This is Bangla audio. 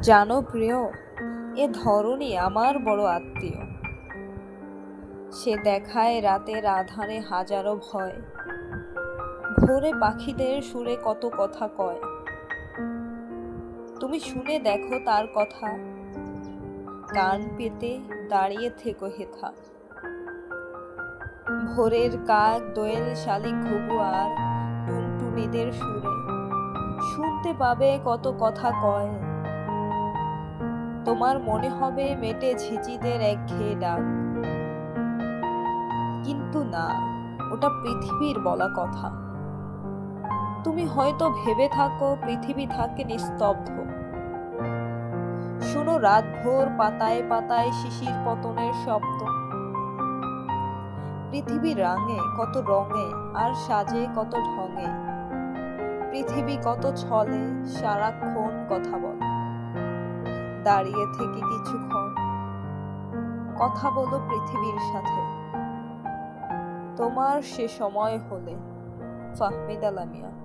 জানো প্রিয়, এ ধরনী আমার বড় আত্মীয়। সে দেখায় রাতের আধারে হাজারো ভয়। ভোরে পাখিদের সুরে কত কথা কয়। তুমি শুনে দেখো তার কথা। কান পেতে দাঁড়িয়ে থেকো হেথা। ভোরের কাক দোয়েল শালিক ঘুঘু আর টুনটুনিদের সুরে। শুনতে পাবে কত কথা কয়। তোমার মনে হবে মেটে ঝিঝিদের একঘেয়ে ডাক। কিন্তু না, ওটা পৃথিবীর বলা কথা। তুমি হয়তো ভেবে থাকো পৃথিবী থাকে নিস্তব্ধ। শুনো রাত ভোর পাতায় পাতায় শিশির পতনের শব্দ। পৃথিবী রাঙে কত রঙে, আর সাজে কত ঢঙে। পৃথিবী কত ছলে, সারাক্ষণ কথা বলে। দাঁড়িয়ে থেকে কিছুক্ষণ কথা বলো পৃথিবীর সাথে। তোমার সে সময় হলে ফাহমিদা লামিয়া।